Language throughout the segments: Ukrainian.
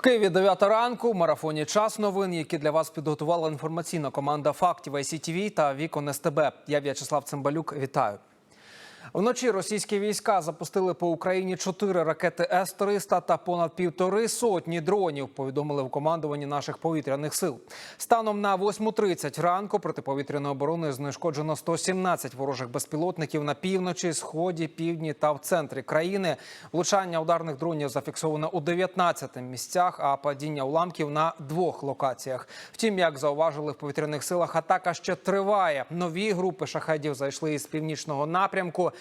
Києві 9 ранку. Марафоні час новин, які для вас підготувала інформаційна команда фактів ICTV та Вікон СТБ. Я В'ячеслав Цимбалюк. Вітаю. Вночі російські війська запустили по Україні чотири ракети С-300 та понад півтори сотні дронів. Повідомили в командуванні наших повітряних сил. Станом на 8.30 ранку протиповітряної оборони знешкоджено 117 ворожих безпілотників на півночі, сході, півдні та в центрі країни. Влучання ударних дронів зафіксовано у 19 місцях, а падіння уламків на двох локаціях. Втім, як зауважили в повітряних силах, атака ще триває. Нові групи шахедів зайшли із північного напрямку.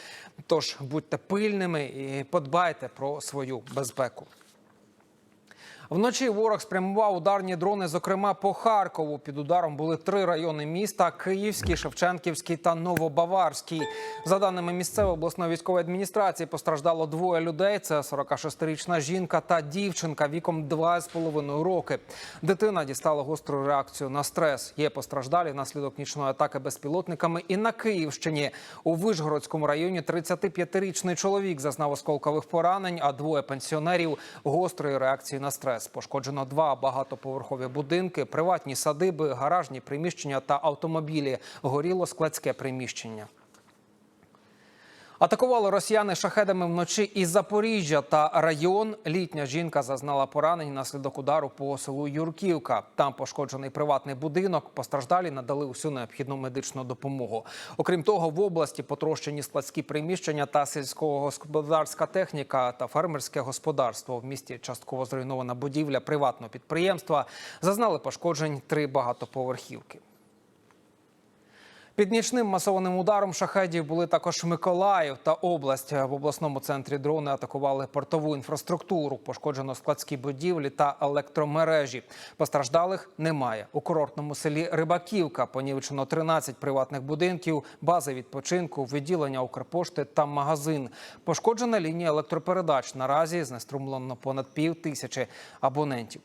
Тож будьте пильними і подбайте про свою безпеку. Вночі ворог спрямував ударні дрони, зокрема по Харкову. Під ударом були три райони міста: Київський, Шевченківський та Новобаварський. За даними місцевої обласної військової адміністрації, постраждало двоє людей. Це 46-річна жінка та дівчинка віком 2,5 роки. Дитина дістала гостру реакцію на стрес. Є постраждалі внаслідок нічної атаки безпілотниками. І на Київщині у Вишгородському районі 35-річний чоловік зазнав осколкових поранень, а двоє пенсіонерів гострої реакції на стрес. Пошкоджено два багатоповерхові будинки, приватні садиби, гаражні приміщення та автомобілі. Горіло складське приміщення. Атакували росіяни шахедами вночі із Запоріжжя та район. Літня жінка зазнала поранень наслідок удару по селу Юрківка. Там пошкоджений приватний будинок. Постраждалі надали усю необхідну медичну допомогу. Окрім того, в області потрощені складські приміщення та сільськогосподарська техніка та фермерське господарство. В місті частково зруйнована будівля приватного підприємства. Зазнали пошкоджень три багатоповерхівки. Під нічним масованим ударом шахедів були також Миколаїв та область. В обласному центрі дрони атакували портову інфраструктуру. Пошкоджено складські будівлі та електромережі. Постраждалих немає. У курортному селі Рибаківка понівечено 13 приватних будинків, бази відпочинку, відділення Укрпошти та магазин. Пошкоджена лінія електропередач. Наразі знеструмлено понад пів тисячі абонентів.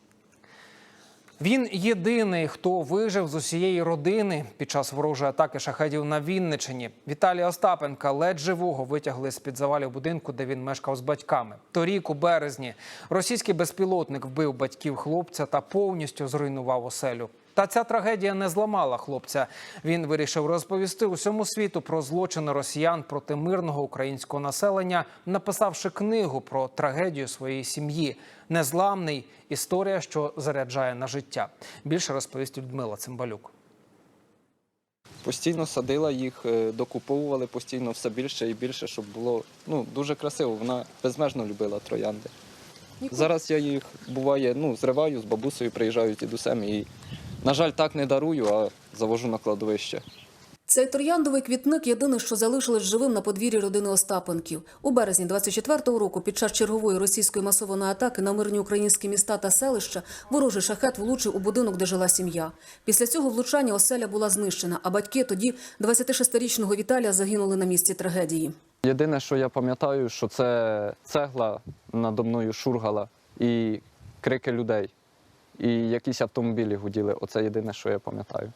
Він єдиний, хто вижив з усієї родини під час ворожої атаки шахедів на Вінничині. Віталія Остапенка ледь живого витягли з під завалів будинку, де він мешкав з батьками. Торік, у березні, російський безпілотник вбив батьків хлопця та повністю зруйнував оселю. Та ця трагедія не зламала хлопця. Він вирішив розповісти усьому світу про злочини росіян проти мирного українського населення, написавши книгу про трагедію своєї сім'ї. Незламний історія, що заряджає на життя. Більше розповість Людмила Цимбалюк. Постійно садила їх, е, докуповували постійно все більше і більше, щоб було ну, дуже красиво. Вона безмежно любила троянди. Зараз я їх буває, ну, зриваю з бабусею, приїжджаю з дідусем і, на жаль, так не дарую, а завожу на кладовище. Цей трояндовий квітник єдине, що залишилось живим на подвір'ї родини Остапенків. У березні 24-го року, під час чергової російської масованої атаки на мирні українські міста та селища, ворожий шахет влучив у будинок, де жила сім'я. Після цього влучання оселя була знищена, а батьки тоді 26-річного Віталія загинули на місці трагедії. Єдине, що я пам'ятаю, що це цегла надо мною шургала і крики людей, і якісь автомобілі гуділи. Оце єдине, що я пам'ятаю.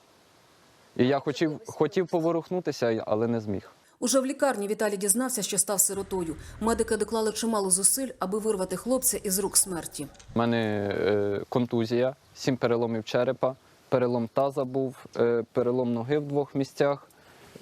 І я хотів, хотів поворухнутися, але не зміг. Уже в лікарні Віталій дізнався, що став сиротою. Медики доклали чимало зусиль, аби вирвати хлопця із рук смерті. У мене е, контузія, сім переломів черепа, перелом таза був, е, перелом ноги в двох місцях,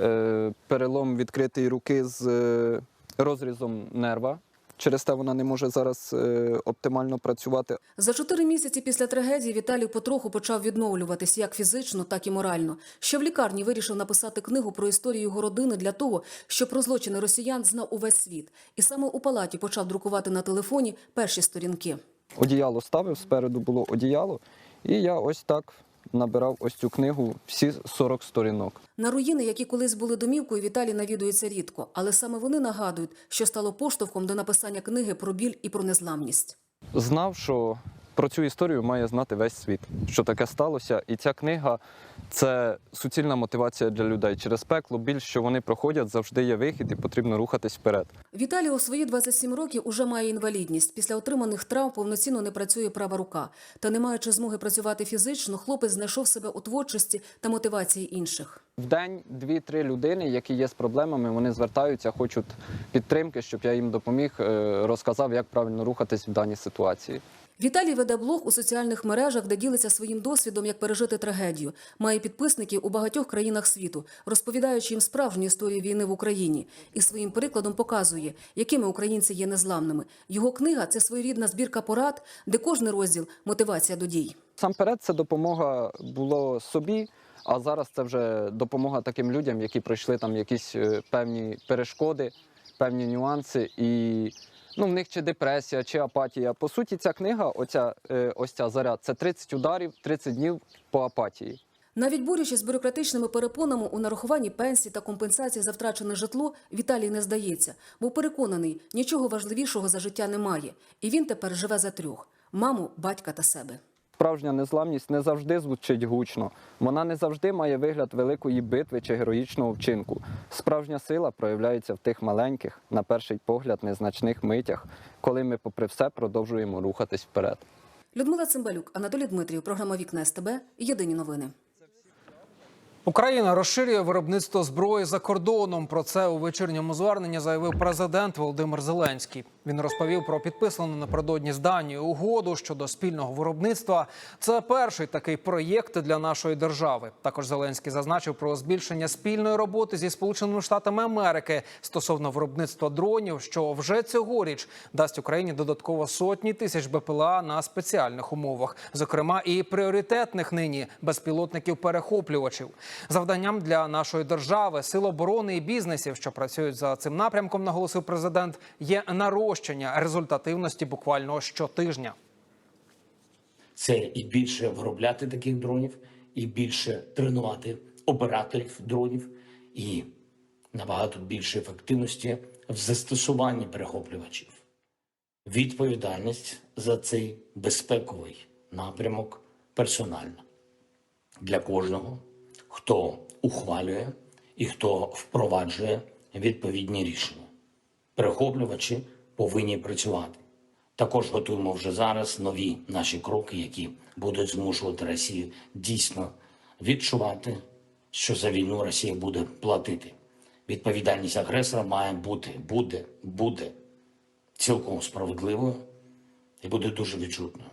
е, перелом відкритої руки з е, розрізом нерва. Через те вона не може зараз е, оптимально працювати. За чотири місяці після трагедії Віталій потроху почав відновлюватись як фізично, так і морально. Ще в лікарні вирішив написати книгу про історію його родини для того, щоб про злочини росіян знав увесь світ. І саме у палаті почав друкувати на телефоні перші сторінки. Одіяло ставив, спереду було одіяло, і я ось так набирав ось цю книгу, всі 40 сторінок. На руїни, які колись були домівкою, Віталій навідується рідко, але саме вони нагадують, що стало поштовхом до написання книги про біль і про незламність. знав, що про цю історію має знати весь світ, що таке сталося. І ця книга це суцільна мотивація для людей. Через пекло біль, що вони проходять, завжди є вихід, і потрібно рухатись вперед. Віталій у свої 27 років уже має інвалідність. Після отриманих травм повноцінно не працює права рука. Та не маючи змоги працювати фізично, хлопець знайшов себе у творчості та мотивації інших. В день дві-три людини, які є з проблемами, вони звертаються, хочуть підтримки, щоб я їм допоміг, е, розказав, як правильно рухатись в даній ситуації. Віталій веде блог у соціальних мережах, де ділиться своїм досвідом, як пережити трагедію. Має підписників у багатьох країнах світу, розповідаючи їм справжню історію війни в Україні. І своїм прикладом показує, якими українці є незламними. Його книга це своєрідна збірка порад, де кожний розділ мотивація до дій. Самперед, це допомога було собі, а зараз це вже допомога таким людям, які пройшли там якісь е, певні перешкоди, певні нюанси, і ну, в них чи депресія, чи апатія. По суті, ця книга, оця, е, ось ця заряд, це 30 ударів, 30 днів по апатії. Навіть борючись з бюрократичними перепонами у нарахуванні пенсій та компенсації за втрачене житло, Віталій не здається, бо переконаний, нічого важливішого за життя немає. І він тепер живе за трьох: маму, батька та себе. Справжня незламність не завжди звучить гучно. Вона не завжди має вигляд великої битви чи героїчного вчинку. Справжня сила проявляється в тих маленьких, на перший погляд, незначних митях, коли ми, попри все, продовжуємо рухатись вперед. Людмила Цимбалюк, Анатолій Дмитрів, програма Вікна СТБ. Єдині новини. Україна розширює виробництво зброї за кордоном. Про це у вечірньому зверненні заявив президент Володимир Зеленський. Він розповів про підписану напередодні з Данією угоду щодо спільного виробництва. Це перший такий проєкт для нашої держави. Також Зеленський зазначив про збільшення спільної роботи зі Сполученими Штатами Америки стосовно виробництва дронів, що вже цьогоріч дасть Україні додатково сотні тисяч БПЛА на спеціальних умовах, зокрема і пріоритетних нині безпілотників-перехоплювачів. Завданням для нашої держави, сил оборони і бізнесів, що працюють за цим напрямком, наголосив президент, є нарощення результативності буквально щотижня. це і більше виробляти таких дронів, і більше тренувати операторів дронів, і набагато більше ефективності в застосуванні перехоплювачів. Відповідальність за цей безпековий напрямок персональна для кожного, хто ухвалює і хто впроваджує відповідні рішення. Перехоплювачі повинні працювати. Також готуємо вже зараз нові наші кроки, які будуть змушувати Росію дійсно відчувати, що за війну Росія буде платити. Відповідальність агресора має бути, буде, буде цілком справедливою і буде дуже відчутною.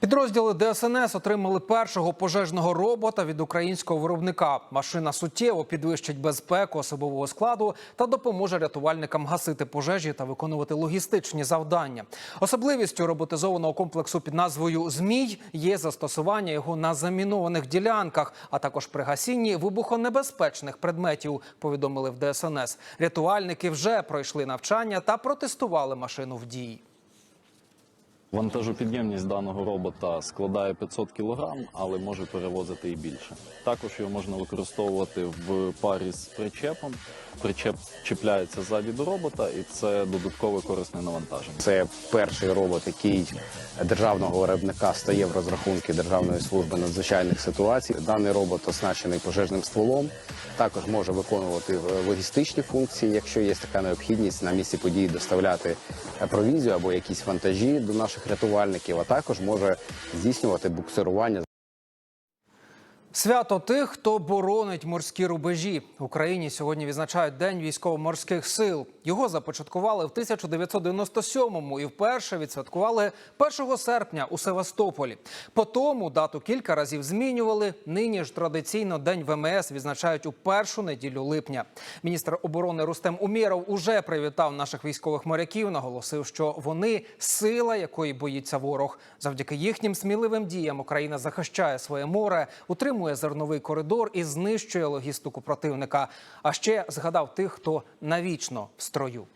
Підрозділи ДСНС отримали першого пожежного робота від українського виробника. Машина суттєво підвищить безпеку особового складу та допоможе рятувальникам гасити пожежі та виконувати логістичні завдання. Особливістю роботизованого комплексу під назвою Змій є застосування його на замінованих ділянках, а також при гасінні вибухонебезпечних предметів. Повідомили в ДСНС. Рятувальники вже пройшли навчання та протестували машину в дії. Вантажопідємність даного робота складає 500 кг, але може перевозити і більше. Також його можна використовувати в парі з причепом. Причеп чіпляється ззаді до робота, і це додаткове корисне навантаження. Це перший робот, який державного виробника стає в розрахунки Державної служби надзвичайних ситуацій. Даний робот оснащений пожежним стволом. Також може виконувати логістичні функції, якщо є така необхідність на місці події доставляти провізію або якісь вантажі до наших рятувальників, а також може здійснювати буксирування Свято тих, хто боронить морські рубежі. В Україні сьогодні відзначають День військово-морських сил. Його започаткували в 1997-му і вперше відсвяткували 1 серпня у Севастополі. Потому дату кілька разів змінювали. Нині ж традиційно День ВМС відзначають у першу неділю липня. Міністр оборони Рустем Умєров уже привітав наших військових моряків. Наголосив, що вони сила, якої боїться ворог. Завдяки їхнім сміливим діям Україна захищає своє море, утримує зерновий коридор і знищує логістику противника. А ще згадав тих, хто навічно в строю.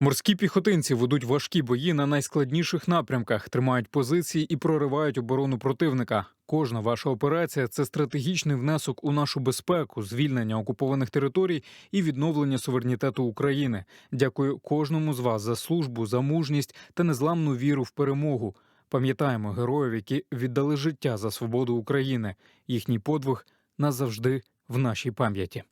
Морські піхотинці ведуть важкі бої на найскладніших напрямках, тримають позиції і проривають оборону противника. Кожна ваша операція це стратегічний внесок у нашу безпеку, звільнення окупованих територій і відновлення суверенітету України. Дякую кожному з вас за службу, за мужність та незламну віру в перемогу. Пам'ятаємо героїв, які віддали життя за свободу України. Їхній подвиг назавжди в нашій пам'яті.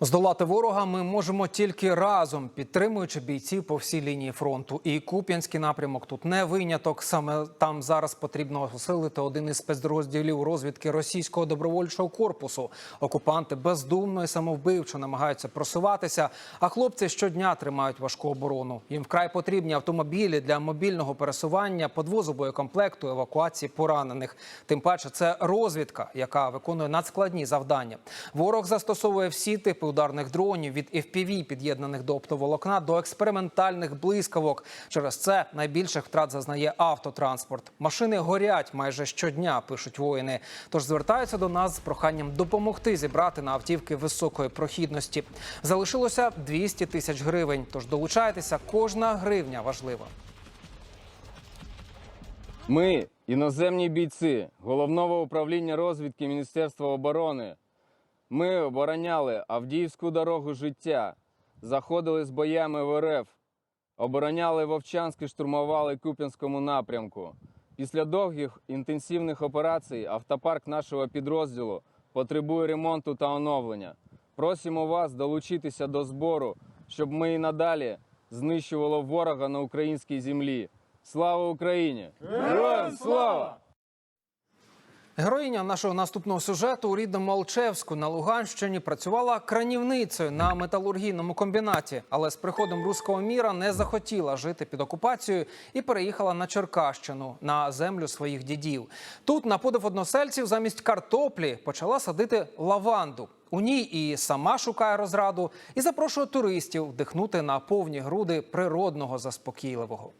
Здолати ворога ми можемо тільки разом, підтримуючи бійців по всій лінії фронту. І Куп'янський напрямок тут не виняток. Саме там зараз потрібно посилити один із спецрозділів розвідки російського добровольчого корпусу. Окупанти бездумно і самовбивчо намагаються просуватися. А хлопці щодня тримають важку оборону. Їм вкрай потрібні автомобілі для мобільного пересування, подвозу боєкомплекту, евакуації поранених. Тим паче, це розвідка, яка виконує надскладні завдання. Ворог застосовує всі типи ударних дронів від FPV, під'єднаних до оптоволокна, до експериментальних блискавок. Через це найбільших втрат зазнає автотранспорт. Машини горять майже щодня, пишуть воїни. Тож звертаються до нас з проханням допомогти зібрати на автівки високої прохідності. Залишилося 200 тисяч гривень. Тож долучайтеся, кожна гривня важлива. Ми, іноземні бійці головного управління розвідки Міністерства оборони. Ми обороняли Авдіївську дорогу життя, заходили з боями в РФ, обороняли Вовчанськ і штурмували Куп'янському напрямку. Після довгих інтенсивних операцій автопарк нашого підрозділу потребує ремонту та оновлення. Просимо вас долучитися до збору, щоб ми і надалі знищували ворога на українській землі. Слава Україні! Героям слава! Героїня нашого наступного сюжету у рідному Алчевську на Луганщині працювала кранівницею на металургійному комбінаті, але з приходом руського міра не захотіла жити під окупацією і переїхала на Черкащину на землю своїх дідів. Тут на подив односельців замість картоплі почала садити лаванду. У ній і сама шукає розраду, і запрошує туристів вдихнути на повні груди природного заспокійливого.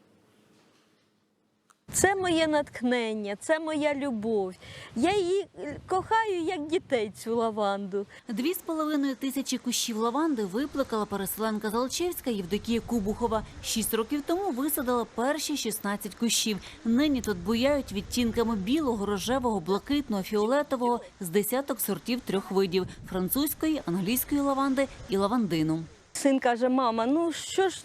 Це моє натхнення, це моя любов. Я її е, кохаю як дітей, цю лаванду. Дві з половиною тисячі кущів лаванди виплакала переселенка Залчевська Євдокія Кубухова. Шість років тому висадила перші 16 кущів. Нині тут буяють відтінками білого, рожевого, блакитного, фіолетового з десяток сортів трьох видів французької, англійської лаванди і лавандину. Син каже: мама, ну що ж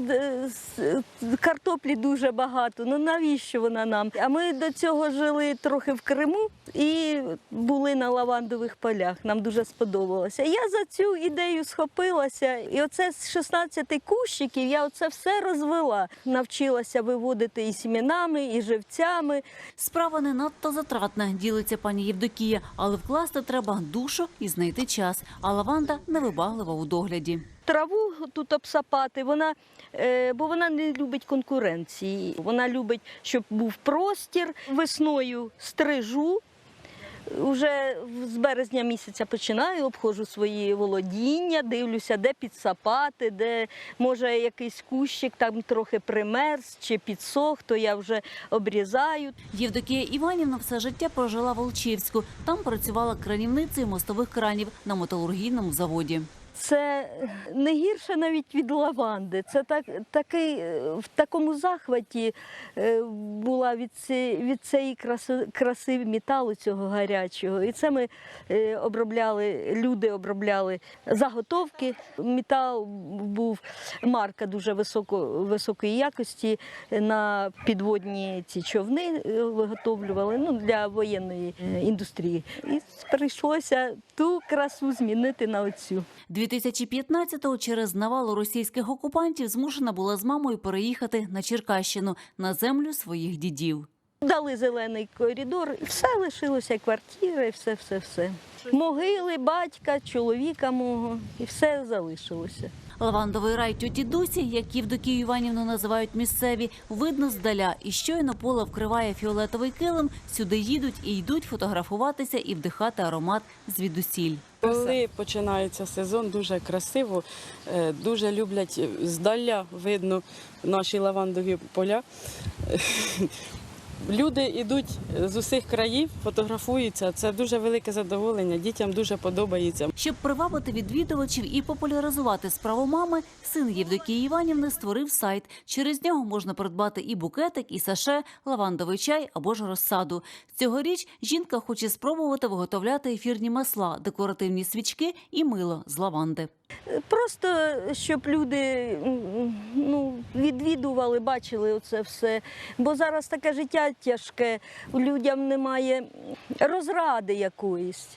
е, картоплі дуже багато, ну навіщо вона нам? А ми до цього жили трохи в Криму і були на лавандових полях. Нам дуже сподобалося. Я за цю ідею схопилася, і оце з 16 кущиків я оце все розвела. Навчилася виводити і сімінами, і живцями. Справа не надто затратна, ділиться пані Євдокія, але вкласти треба душу і знайти час. А лаванда невибаглива у догляді. Траву тут обсапати, вона, е, бо вона не любить конкуренції. Вона любить, щоб був простір. Весною стрижу. Уже з березня місяця починаю, обходжу свої володіння, дивлюся, де підсапати, де може якийсь кущик там трохи примерз чи підсох, то я вже обрізаю. Євдокія Іванівна все життя прожила в Олчівську. Там працювала кранівницею мостових кранів на металургійному заводі. Це не гірше навіть від лаванди. Це так, такий, е, в такому захваті е, була від, ці, від цієї краси, краси металу цього гарячого. І це ми е, обробляли, люди обробляли заготовки. Метал був марка дуже високо, високої якості. На підводні ці човни виготовлювали ну, для воєнної індустрії. І прийшлося ту красу змінити на оцю. 2015-го через навалу російських окупантів змушена була з мамою переїхати на Черкащину на землю своїх дідів. Дали зелений коридор, і все лишилося, квартира, і все, все, все. Могили, батька, чоловіка мого, і все залишилося. Лавандовий рай тьоті Дусі, як Євдокію Іванівну називають місцеві, видно здаля. І щойно поле вкриває фіолетовий килим, сюди їдуть і йдуть фотографуватися і вдихати аромат звідусіль. Коли починається сезон, дуже красиво, е, дуже люблять здаля видно наші лавандові поля. Люди йдуть з усіх країв, фотографуються. Це дуже велике задоволення. Дітям дуже подобається. Щоб привабити відвідувачів і популяризувати справу мами, син Євдокії Іванівни створив сайт. Через нього можна придбати і букетик, і саше, лавандовий чай або ж розсаду. Цьогоріч жінка хоче спробувати виготовляти ефірні масла, декоративні свічки і мило з лаванди. Просто щоб люди ну, відвідували, бачили оце все. Бо зараз таке життя тяжке, людям немає розради якоїсь.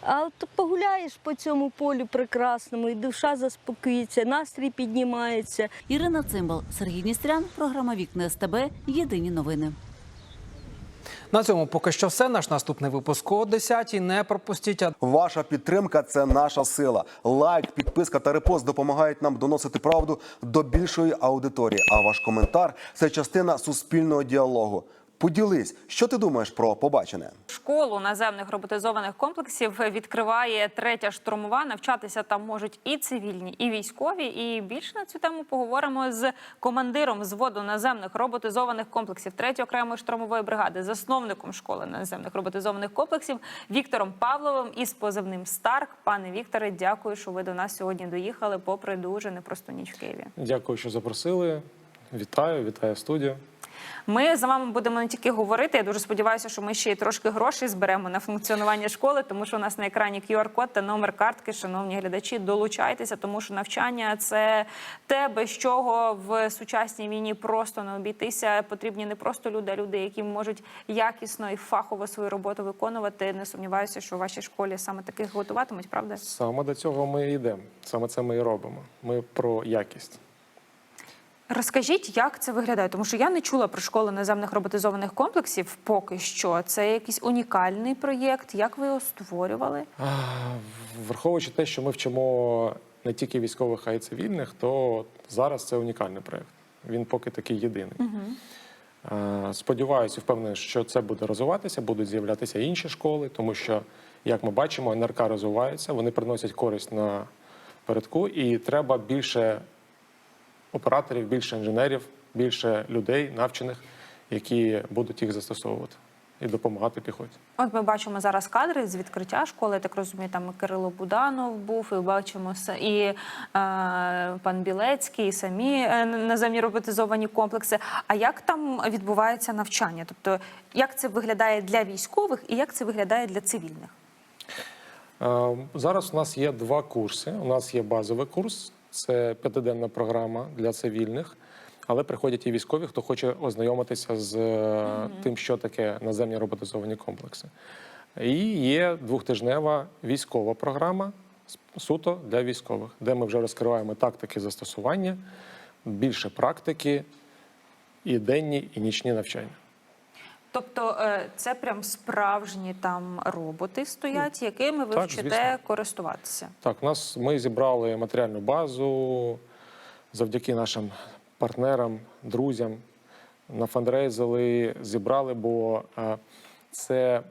А от погуляєш по цьому полю прекрасному, і душа заспокоїться, настрій піднімається. Ірина Цимбал, Сергій Ністрян, програма Вікна СТБ. Єдині новини. На цьому поки що все. Наш наступний випуск о 10 Не пропустіть. Ваша підтримка це наша сила. Лайк, підписка та репост допомагають нам доносити правду до більшої аудиторії. А ваш коментар це частина суспільного діалогу. Поділись, що ти думаєш про побачене. Школу наземних роботизованих комплексів відкриває третя штурмова. Навчатися там можуть і цивільні, і військові. І більше на цю тему поговоримо з командиром взводу наземних роботизованих комплексів третьої окремої штурмової бригади, засновником школи наземних роботизованих комплексів Віктором Павловим із позивним Старк. Пане Вікторе, дякую, що ви до нас сьогодні доїхали, попри дуже непросту ніч в Києві. Дякую, що запросили. Вітаю, вітаю студію. Ми з вами будемо не тільки говорити. Я дуже сподіваюся, що ми ще й трошки грошей зберемо на функціонування школи, тому що у нас на екрані QR-код та номер картки. Шановні глядачі, долучайтеся, тому що навчання це те, без чого в сучасній війні просто не обійтися. Потрібні не просто люди, а люди, які можуть якісно і фахово свою роботу виконувати. Не сумніваюся, що у вашій школі саме таких готуватимуть, правда? Саме до цього ми йдемо. Саме це ми і робимо. Ми про якість. Розкажіть, як це виглядає, тому що я не чула про школу наземних роботизованих комплексів поки що. Це якийсь унікальний проєкт. Як ви його створювали? Враховуючи те, що ми вчимо не тільки військових, а й цивільних, то зараз це унікальний проєкт. Він поки такий єдиний. Е, Сподіваюся, впевнений, що це буде розвиватися, будуть з'являтися інші школи, тому що, як ми бачимо, НРК розвиваються, вони приносять користь на передку, і треба більше операторів, більше інженерів, більше людей навчених, які будуть їх застосовувати і допомагати піхоті. От ми бачимо зараз кадри з відкриття школи. Я так розумію, там і Кирило Буданов був, і бачимо і е, пан Білецький, і самі е, наземні роботизовані комплекси. А як там відбувається навчання? Тобто, як це виглядає для військових і як це виглядає для цивільних? Е, Зараз у нас є два курси. У нас є базовий курс, це п'ятиденна програма для цивільних, але приходять і військові, хто хоче ознайомитися з е, тим, що таке наземні роботизовані комплекси. І є двохтижнева військова програма суто для військових, де ми вже розкриваємо тактики застосування, більше практики, і денні, і нічні навчання. Тобто, е, це прям справжні там роботи стоять, якими ви так, вчите звісно. користуватися. Так, у нас ми зібрали матеріальну базу завдяки нашим партнерам, друзям. Нафандрейзили, зібрали, бо е, це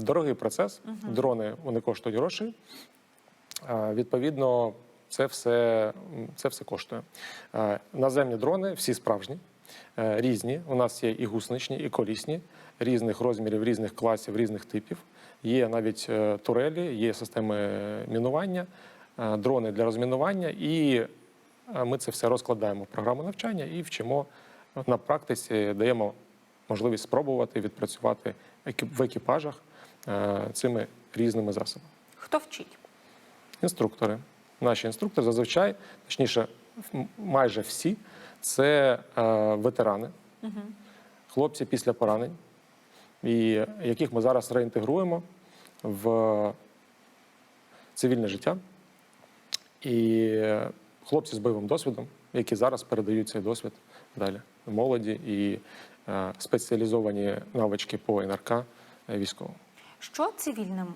дорогий процес. Дрони вони коштують грошей. Е, Відповідно, це все, це все коштує. Наземні дрони всі справжні, різні. У нас є і гусничні, і колісні, різних розмірів, різних класів, різних типів. Є навіть е, турелі, є системи мінування, е, дрони для розмінування, і е, ми це все розкладаємо в програму навчання і вчимо на практиці, даємо можливість спробувати відпрацювати в екіпажах е, цими різними засобами Хто вчить? інструктори. Наші інструктори зазвичай, точніше, майже всі, це е, ветерани, хлопці після поранень, і яких ми зараз реінтегруємо в цивільне життя. І хлопці з бойовим досвідом, які зараз передають цей досвід далі молоді і е, спеціалізовані навички по НРК е, військовим. Що цивільним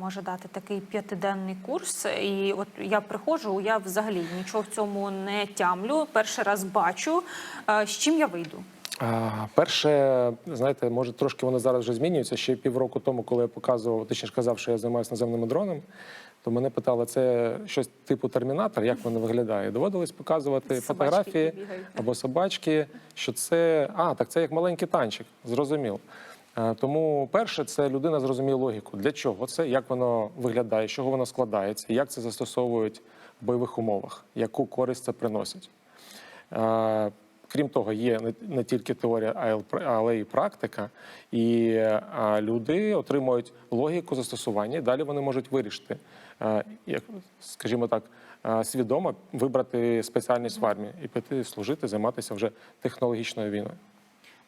може дати такий п'ятиденний курс? І от я приходжу, я взагалі нічого в цьому не тямлю. Перший раз бачу, з чим я вийду. Перше, знаєте, може трошки воно зараз вже змінюється. Ще півроку тому, коли я показував, точніше казав, що я займаюся наземними дронами, то мене питали, це щось типу термінатор, як воно виглядає. Доводилось показувати Собачки, фотографії бігають. або собачки, що це а, так це як маленький танчик, зрозуміло. Е, Тому перше, це людина зрозуміє логіку, для чого це, як воно виглядає, з чого воно складається, як це застосовують в бойових умовах, яку користь це приносить. Е, Крім того, є не, тільки теорія, але й практика, і е, люди отримують логіку застосування, і далі вони можуть вирішити, скажімо так, свідомо вибрати спеціальність в армії і піти служити, займатися вже технологічною війною.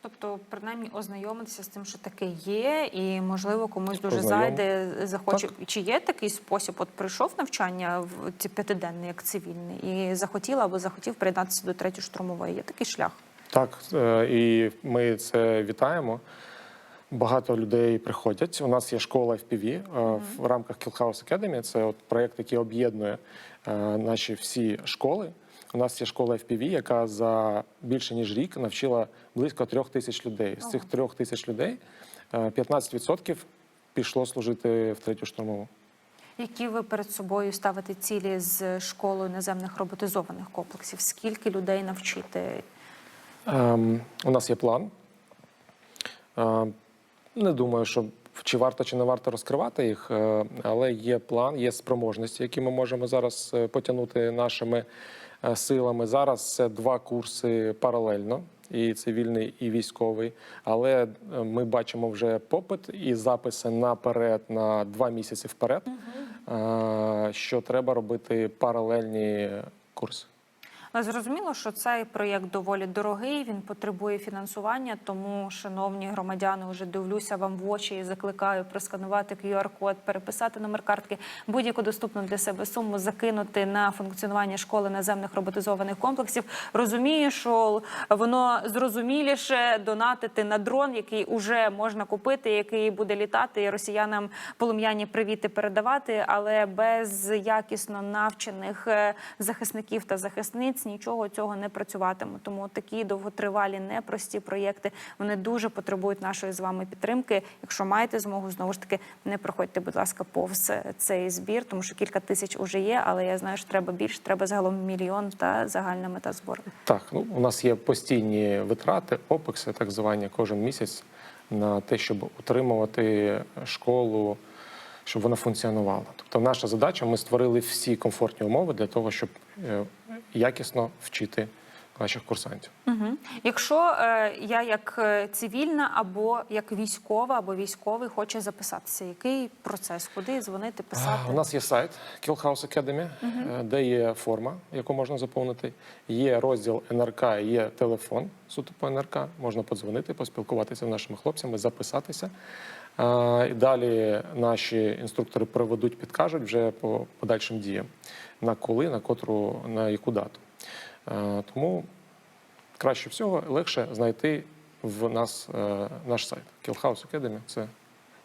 Тобто принаймні ознайомитися з тим, що таке є, і можливо комусь дуже Ознайом- зайде, захоче. Чи є такий спосіб? От прийшов навчання в ці п'ятиденний, як цивільний, і захотів або захотів приєднатися до третьої штурмової. Є такий шлях. Так, е, і ми це вітаємо. Багато людей приходять. У нас є школа FPV е, в рамках Killhouse Academy. Це от проєкт, який об'єднує е, наші всі школи. У нас є школа FPV, яка за більше ніж рік навчила близько трьох тисяч людей. З цих трьох тисяч людей е, 15% пішло служити в третю штурмову. Які ви перед собою ставите цілі з школою наземних роботизованих комплексів? Скільки людей навчити? Ем, у нас є план. Ем, не думаю, що чи варто, чи не варто розкривати їх, е, але є план, є спроможності, які ми можемо зараз е, потягнути нашими е, силами. Зараз це два курси паралельно. І цивільний, і військовий, але ми бачимо вже попит і записи наперед на два місяці вперед, е, що треба робити паралельні курси. Але зрозуміло, що цей проєкт доволі дорогий. Він потребує фінансування. Тому, шановні громадяни, вже дивлюся вам в очі і закликаю просканувати QR-код, переписати номер картки, будь-яку доступну для себе суму закинути на функціонування школи наземних роботизованих комплексів. Розумію, що воно зрозуміліше донатити на дрон, який вже можна купити, який буде літати, і росіянам полум'яні привіти передавати, але без якісно навчених е, захисників та захисниць нічого цього не працюватиме. Тому такі довготривалі, непрості проєкти вони дуже потребують нашої з вами підтримки. Якщо маєте змогу, знову ж таки не проходьте, будь ласка, повз цей збір, тому що кілька тисяч уже є. Але я знаю, що треба більше. Треба загалом мільйон та загальна мета збору. Так, ну у нас є постійні витрати, опекси, так звані, кожен місяць на те, щоб утримувати школу, щоб вона функціонувала. Тобто, наша задача ми створили всі комфортні умови для того, щоб е, якісно вчити наших курсантів. Угу. Якщо е, я як е, цивільна або як військова, або військовий хоче записатися, який процес? Куди дзвонити, писати? У нас є сайт Killhouse Academy, е, де є форма, яку можна заповнити. Є розділ НРК, є телефон суто по НРК. Можна подзвонити, поспілкуватися з нашими хлопцями, записатися. Е, І далі наші інструктори проведуть, підкажуть вже по подальшим діям, на коли, на котру, на яку дату. Е, Тому краще всього легше знайти в нас е, наш сайт Killhouse Academy. Це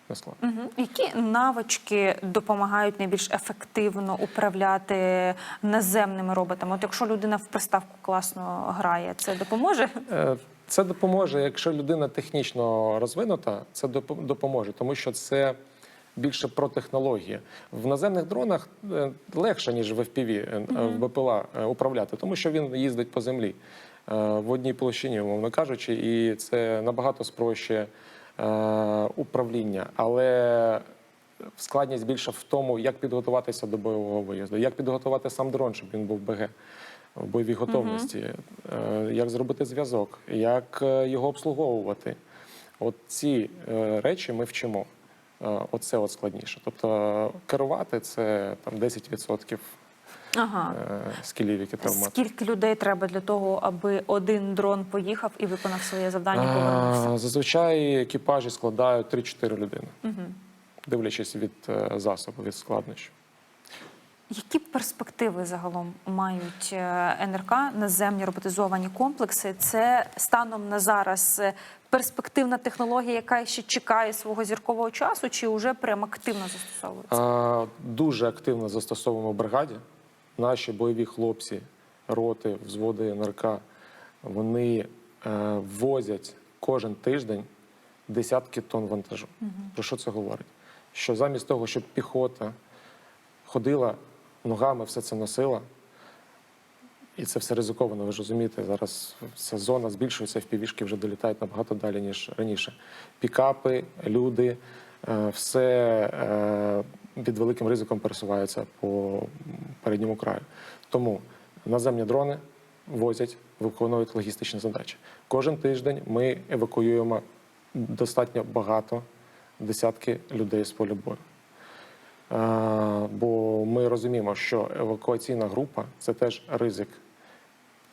не складно. Угу. Які навички допомагають найбільш ефективно управляти наземними роботами? От якщо людина в приставку класно грає, це допоможе? Е, Це допоможе, якщо людина технічно розвинута, це доп- допоможе, тому що це більше про технології. В наземних дронах е, легше, ніж в FPV, е, в БПЛА е, управляти, тому що він їздить по землі е, в одній площині, умовно кажучи, і це набагато спрощує е, управління. Але складність більше в тому, як підготуватися до бойового виїзду, як підготувати сам дрон, щоб він був БГ в бойовій готовності, е, як зробити зв'язок, як е, його обслуговувати. От ці е, речі ми вчимо. Е, Оце от складніше. Тобто е, керувати це там 10% Ага. е, скілів, які треба мати. Скільки людей треба для того, аби один дрон поїхав і виконав своє завдання? Повернувся? Зазвичай екіпажі складають 3-4 людини, Угу. дивлячись від засобу, від складнощів. Які перспективи загалом мають е, НРК наземні роботизовані комплекси? Це станом на зараз е, перспективна технологія, яка ще чекає свого зіркового часу, чи вже прям активно застосовується? А, Дуже активно застосовуємо в бригаді. Наші бойові хлопці, роти, взводи НРК, вони е, возять кожен тиждень десятки тонн вантажу. Про що це говорить? Що замість того, щоб піхота ходила ногами, все це носила, і це все ризиковано, ви ж розумієте, зараз ця зона збільшується, впівішки вже долітають набагато далі, ніж раніше. Пікапи, люди, е, все е, під великим ризиком пересуваються по передньому краю. Тому наземні дрони возять, виконують логістичні задачі. Кожен тиждень ми евакуюємо достатньо багато десятки людей з поля бою. Розуміємо, що евакуаційна група це теж ризик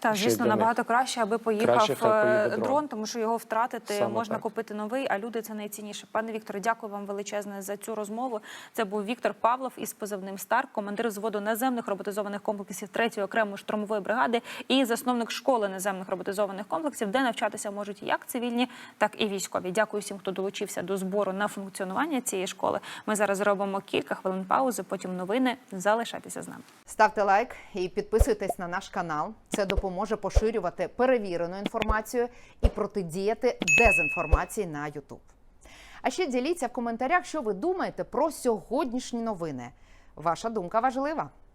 Та звісно, набагато краще, аби поїхав Краще, е, дрон. дрон, тому що його втратити Саме можна так. купити новий, а люди це найцінніше. Пане Вікторе, дякую вам величезне за цю розмову. Це був Віктор Павлов із позивним Стар, командир взводу наземних роботизованих комплексів 3-ї окремої штурмової бригади і засновник школи наземних роботизованих комплексів, де навчатися можуть як цивільні, так і військові. Дякую всім, хто долучився до збору на функціонування цієї школи. Ми зараз зробимо кілька хвилин паузи, потім новини. Залишайтеся з нами. Ставте лайк і підписуйтесь на наш канал. Це допоможе поширювати перевірену інформацію і протидіяти дезінформації на YouTube. А ще діліться в коментарях, що ви думаєте про сьогоднішні новини. Ваша думка важлива.